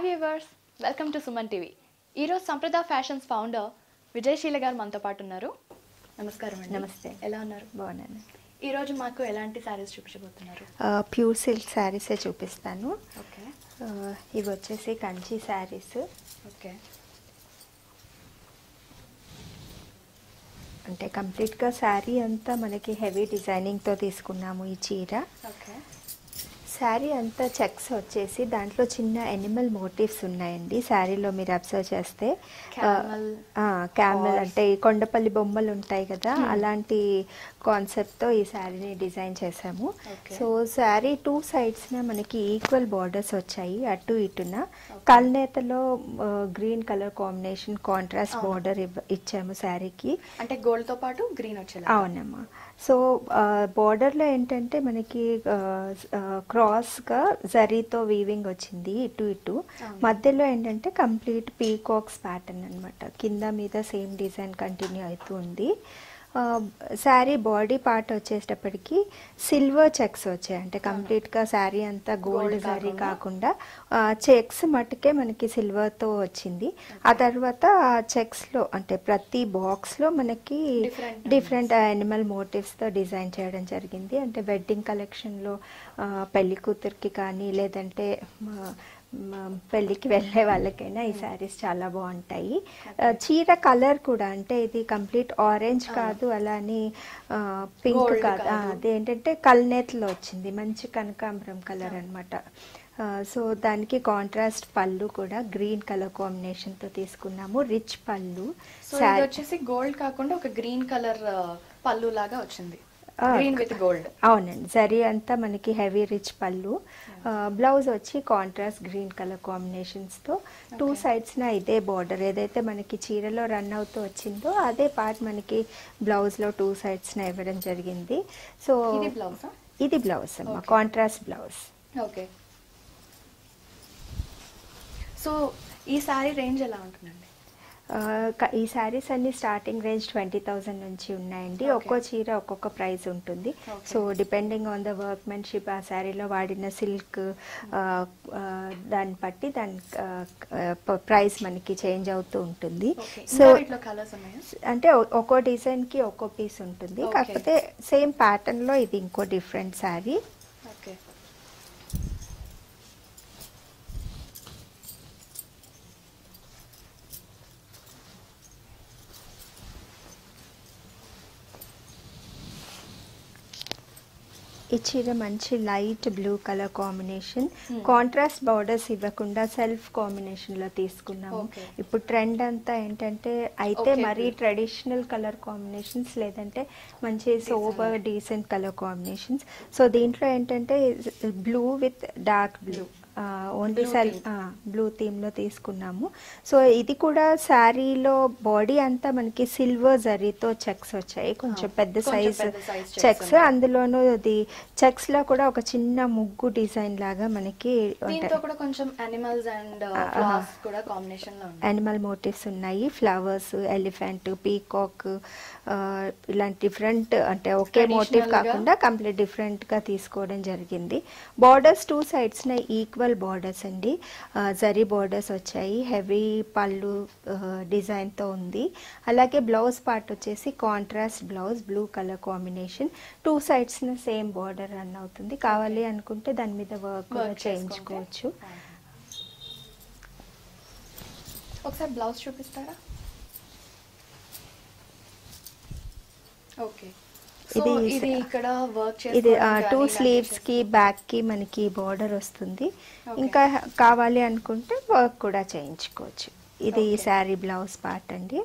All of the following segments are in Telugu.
Hi viewers welcome to Suman TV ఈరోజు సంప్రద ఫ్యాషన్స్ ఫౌండర్ విజయశీల గారు మనతో పాటు ఉన్నారు. నమస్కారం అండి. నమస్తే. ఎలా ఉన్నారు? బాగున్నాను. ఈరోజు మాకు ఎలాంటి శారీస్ చూపించబోతున్నారు? ప్యూర్ సిల్క్ శారీసే చూపిస్తాను. ఓకే. ఇవి వచ్చేసి కంచి శారీస్ ఓకే. అంటే కంప్లీట్గా శారీ అంతా మనకి హెవీ డిజైనింగ్తో తీసుకున్నాము ఈ చీర. ఓకే. శారీ అంతా చెక్స్ వచ్చేసి దాంట్లో చిన్న ఎనిమల్ మోటివ్స్ ఉన్నాయండి. శారీలో మీరు అబ్జర్వ్ చేస్తే క్యామెల్. అంటే కొండపల్లి బొమ్మలు ఉంటాయి కదా అలాంటి కాన్సెప్ట్తో ఈ శారీని డిజైన్ చేసాము. సో శారీ టూ సైడ్స్న మనకి ఈక్వల్ బార్డర్స్ వచ్చాయి అటు ఇటున. కల్నేతలో green colour combination contrast. Border ఇచ్చాము శారీకి. అంటే గోల్డ్తో పాటు గ్రీన్ వచ్చేలా అవునమ్మా. సో బార్డర్లో ఏంటంటే మనకి క్రాస్గా జరీతో వీవింగ్ వచ్చింది ఇటు ఇటు. మధ్యలో ఏంటంటే కంప్లీట్ పీకాక్స్ ప్యాటర్న్ అన్నమాట. కింద మీద సేమ్ డిజైన్ కంటిన్యూ అవుతూ ఉంది. శారీ బాడీ పార్ట్ వచ్చేటప్పటికి సిల్వర్ చెక్స్ వచ్చాయి. అంటే కంప్లీట్గా శారీ అంతా గోల్డ్ శారీ కాకుండా? చెక్స్ మట్టుకే మనకి సిల్వర్తో వచ్చింది. ఆ తర్వాత చెక్స్లో అంటే ప్రతి బాక్స్లో మనకి డిఫరెంట్ యానిమల్ మోటివ్స్తో డిజైన్ చేయడం జరిగింది. అంటే వెడ్డింగ్ కలెక్షన్లో పెళ్ళి కూతురికి కానీ లేదంటే పెళ్ళికి వెళ్ళే వాళ్ళకైనా ఈ శారీస్ చాలా బాగుంటాయి. చీర కలర్ కూడా అంటే ఇది కంప్లీట్ ఆరెంజ్ కాదు అలాని పింక్ కాదు. అదేంటంటే కల్నేతలో వచ్చింది మంచి కనకాంబరం కలర్ అన్నమాట. సో దానికి కాంట్రాస్ట్ పళ్ళు కూడా గ్రీన్ కలర్ కాంబినేషన్తో తీసుకున్నాము రిచ్ పళ్ళు. వచ్చేసి గోల్డ్ కాకుండా ఒక గ్రీన్ కలర్ పళ్ళు లాగా వచ్చింది. గ్రీన్ విత్ గోల్డ్ అవునండి. జరీ అంతా మనకి హెవీ రిచ్ పళ్ళు. బ్లౌజ్ వచ్చి కాంట్రాస్ట్ గ్రీన్ కలర్ కాంబినేషన్స్తో టూ Okay. సైడ్స్న ఇదే బార్డర్ ఏదైతే మనకి చీరలో రన్ అవుతూ వచ్చిందో అదే పార్ట్ మనకి బ్లౌజ్లో టూ సైడ్స్న ఇవ్వడం జరిగింది. సో ఇది బ్లౌజా ఇది బ్లౌజ్ అమ్మా. కాంట్రాస్ట్ బ్లౌజ్ ఓకే సో ఈ శారీ రేంజ్ ఎలా ఉంటుందండి? ఈ శారీస్ అన్ని స్టార్టింగ్ రేంజ్ ట్వంటీ థౌసండ్ నుంచి ఉన్నాయండి. ఒక్కో చీర ఒక్కొక్క ప్రైస్ ఉంటుంది. So depending on the workmanship ఆ శారీలో వాడిన సిల్క్ దాన్ని బట్టి దాని ప్రైస్ మనకి చేంజ్ అవుతూ ఉంటుంది. సో అంటే ఒక్కో డిజైన్కి ఒక్కో పీస్ ఉంటుంది. కాకపోతే సేమ్ ప్యాటర్న్లో ఇది ఇంకో డిఫరెంట్ శారీ ఓకే ఈ చీర మంచి light blue colour combination Hmm. Contrast borders ఇవ్వకుండా సెల్ఫ్ కాంబినేషన్లో తీసుకున్నాము. ఇప్పుడు ట్రెండ్ అంతా ఏంటంటే అయితే మరీ. ట్రెడిషనల్ కలర్ కాంబినేషన్స్ లేదంటే మంచి sober decent colour combinations so దీంట్లో ఏంటంటే blue with dark blue only theme. Blue థీమ్లో తీసుకున్నాము. సో ఇది కూడా శారీలో బాడీ అంతా మనకి సిల్వర్ జరీతో చెక్స్ వచ్చాయి. కొంచెం పెద్ద సైజ్ చెక్స్. అందులోనూ అది చెక్స్లో కూడా ఒక చిన్న ముగ్గు డిజైన్ లాగా మనకి లో ఉంది యానిమల్ మోటివ్స్ ఉన్నాయి. ఫ్లవర్స్ ఎలిఫెంట్ పీకాక్ ఇలాంటి డిఫరెంట్ అంటే ఒకే మోటివ్. కాకుండా కంప్లీట్ డిఫరెంట్గా తీసుకోవడం జరిగింది. బార్డర్స్ టూ సైడ్స్ న ఈక్వల్ బార్డర్స్ అండి. జరీ బార్డర్స్ వచ్చాయి హెవీ పళ్ళు డిజైన్తో ఉంది. అలాగే బ్లౌజ్ పార్ట్ వచ్చేసి contrast blouse blue colour combination two sides న సేమ్ బార్డర్ రన్ అవుతుంది. కావాలి అనుకుంటే దాని మీద వర్క్ చేయించుకోవచ్చు. ఒకసారి బ్లౌజ్ చూపిస్తారా? ఓకే. ఇది ఇది ఇక్కడ వర్క్ ఇది టూ స్లీవ్స్కి బ్యాక్కి మనకి బార్డర్ వస్తుంది. ఇంకా కావాలి అనుకుంటే వర్క్ కూడా చేయించుకోవచ్చు ఇది. శారీ బ్లౌజ్ పార్ట్ అండి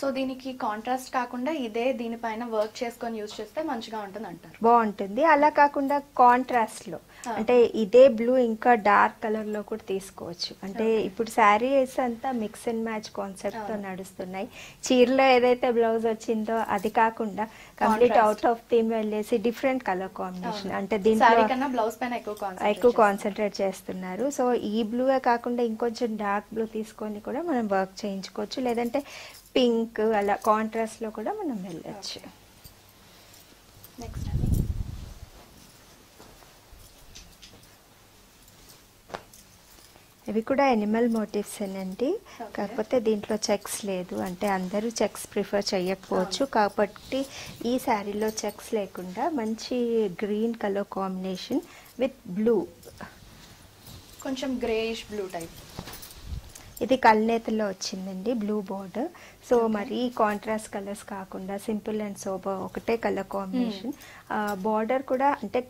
సో దీనికి కాంట్రాస్ట్ కాకుండా ఇదే దీనిపైన వర్క్ చేసుకొని యూజ్ చేస్తే మంచిగా ఉంటుంది అంటారు బాగుంటుంది. అలా కాకుండా కాంట్రాస్ట్లో. అంటే ఇదే బ్లూ ఇంకా డార్క్ కలర్లో కూడా తీసుకోవచ్చు. అంటే. ఇప్పుడు శారీస్ అంతా మిక్స్ అండ్ మ్యాచ్ కాన్సెప్ట్తో. నడుస్తున్నాయి. చీరలో ఏదైతే బ్లౌజ్ వచ్చిందో అది కాకుండా కంప్లీట్. అవుట్ ఆఫ్ థీమ్ వెళ్ళేసి డిఫరెంట్ కలర్ కాంబినేషన్ అంటే దీంట్లో బ్లౌజ్ పైన ఎక్కువ కాన్సన్ట్రేట్ చేస్తున్నారు. సో ఈ బ్లూవే కాకుండా ఇంకొంచెం డార్క్ బ్లూ తీసుకొని కూడా మనం వర్క్ చేయించుకోవచ్చు. లేదంటే పింక్ అలా కాంట్రాస్ట్లో కూడా మనం వెళ్ళొచ్చు. నెక్స్ట్ ఇవి కూడా ఎనిమల్ మోటివ్స్ అండి Okay. కాకపోతే దీంట్లో చెక్స్ లేదు. అంటే అందరూ చెక్స్ ప్రిఫర్ చేయకపోవచ్చు. కాబట్టి ఈ శారీలో చెక్స్ లేకుండా మంచి green colour combination with blue కొంచెం గ్రేయిష్ బ్లూ టైప్ ఇది కల్నేతలో వచ్చిందండి బ్లూ బోర్డర్ సో మరి కాంట్రాస్ట్ కలర్స్ కాకుండా సింపుల్ అండ్ సోబర్ ఒకటే కలర్ కాంబినేషన్ బార్డర్ కూడా అంటే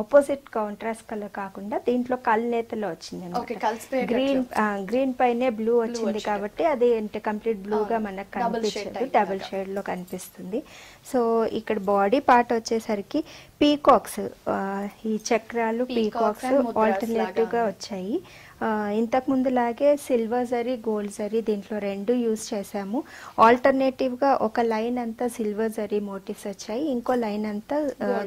ఆపోజిట్ కాంట్రాస్ట్ కలర్ కాకుండా దీంట్లో కల్నేతలో వచ్చింది Okay, కలిసిపోయేటట్లు. గ్రీన్ గ్రీన్ పైనే బ్లూ వచ్చింది. కాబట్టి అది అంటే కంప్లీట్ బ్లూగా. మనకు కనిపించదు డబుల్ లాగా. షేడ్లో కనిపిస్తుంది సో ఇక్కడ బాడీ పార్ట్ వచ్చేసరికి పీకాక్స్ ఈ చక్రాలు పీకాక్స్ and ముద్రాస్ ఆల్టర్నేటివ్గా లాగా వచ్చాయి ఆ, ఇంతకు ముందులాగే సిల్వర్ జరీ గోల్డ్ జరీ దీంట్లో రెండు యూజ్ చేసాము ఆల్టర్నేటివ్గా ఒక లైన్ అంతా సిల్వర్ జరీ మోటివ్స్ వచ్చాయి ఇంకో లైన్ అంతా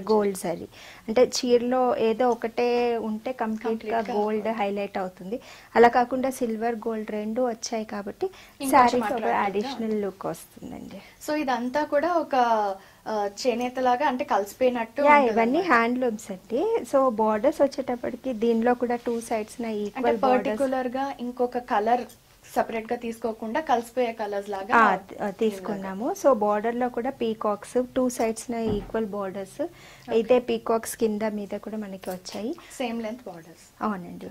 గోల్డ్ జరీ. అంటే చీరలో ఏదో ఒకటే ఉంటే కంప్లీట్గా Complete గా గోల్డ్ హైలైట్ అవుతుంది. అలా కాకుండా సిల్వర్ గోల్డ్ రెండు వచ్చాయి కాబట్టి శారీకి ఒక అడిషనల్ లుక్ వస్తుందండి. సో ఇదంతా కూడా ఒక ఆ, చేనేత లాగా అంటే కలిసిపోయినట్టు. ఇవన్నీ హ్యాండ్లూమ్స్ అండి. సో బార్డర్స్ వచ్చేటప్పటికి దీనిలో కూడా టూ సైడ్స్ అంటే పర్టికులర్గా ఇంకొక కలర్ సెపరేట్గా తీసుకోకుండా కలిసిపోయే కలర్స్ లాగా తీసుకున్నాము. సో బార్డర్లో కూడా peacocks two sides equal borders అయితే పీకాక్స్ కింద మీద కూడా మనకి వచ్చాయి. సేమ్ లెంత్ బార్డర్స్ అవునండి.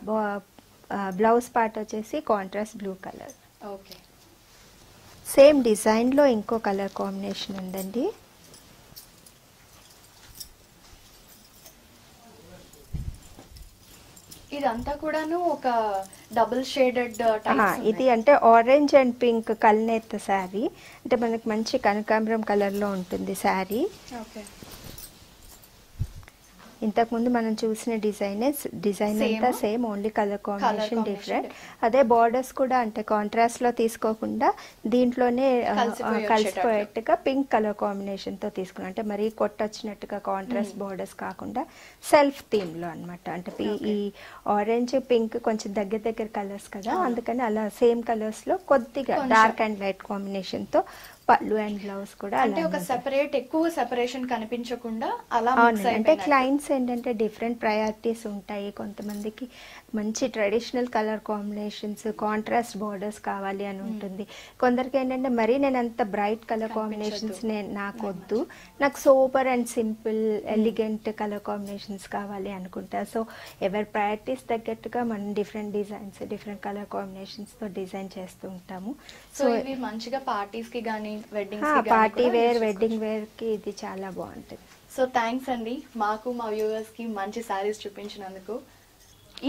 బ్లౌజ్ పార్ట్ వచ్చేసి contrast blue colour okay same డిజైన్లో ఇంకో కలర్ కాంబినేషన్ ఉందండి. ఇదంతా కూడాను ఒక డబుల్ షేడెడ్ ఇది అంటే ఆరెంజ్ అండ్ పింక్ కల్నేత శారీ. అంటే మనకి మంచి కనకాంబరం కలర్లో ఉంటుంది శారీ. ఓకే. ఇంతకుముందు మనం చూసిన డిజైన్ డిజైన్. అంతా same only colour combination different అదే బార్డర్స్ కూడా అంటే కాంట్రాస్ట్లో తీసుకోకుండా దీంట్లోనే కలిసిపోయేట్టుగా పింక్ కలర్ కాంబినేషన్తో తీసుకున్నాం. అంటే మరీ కొట్టొచ్చినట్టుగా కాంట్రాస్ట్ బార్డర్స్ కాకుండా సెల్ఫ్ థీమ్లో అన్నమాట. అంటే. ఈ ఆరెంజ్ పింక్ కొంచెం దగ్గర దగ్గర కలర్స్ కదా అందుకని అలా సేమ్ కలర్స్లో కొద్దిగా. డార్క్ అండ్ లైట్ కాంబినేషన్తో పళ్ళు అండ్ బ్లౌజ్ కూడా అంటే ఒక సెపరేట్ ఎక్కువ సెపరేషన్ కనిపించకుండా అలా అంటే. క్లయింట్స్ ఏంటంటే డిఫరెంట్ ప్రయారిటీస్ ఉంటాయి. కొంతమందికి మంచి traditional colour combinations contrast borders కావాలి అని ఉంటుంది. కొందరికి ఏంటంటే మరీ నేను అంత బ్రైట్ కలర్ కాంబినేషన్స్ నేను నాకు వద్దు నాకు super and simple elegant colour combinations కావాలి అనుకుంటా. సో ఎవరి ప్రయారిటీస్ తగ్గట్టుగా మనం డిఫరెంట్ డిజైన్స్ డిఫరెంట్ కలర్ కాంబినేషన్స్తో డిజైన్ చేస్తూ ఉంటాము. సో ఇవి మంచిగా పార్టీస్కి కి పార్టీ వేర్ వెడ్డింగ్ వేర్కి ఇది చాలా బాగుంటుంది. సో థ్యాంక్స్ అండి. మాకు మా వ్యూవర్స్కి మంచి శారీస్ చూపించినందుకు.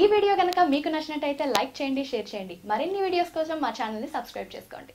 ఈ వీడియో కనుక మీకు నచ్చినట్టయితే లైక్ చేయండి షేర్ చేయండి. మరిన్ని వీడియోస్ కోసం మా ఛానల్ని సబ్స్క్రైబ్ చేసుకోండి.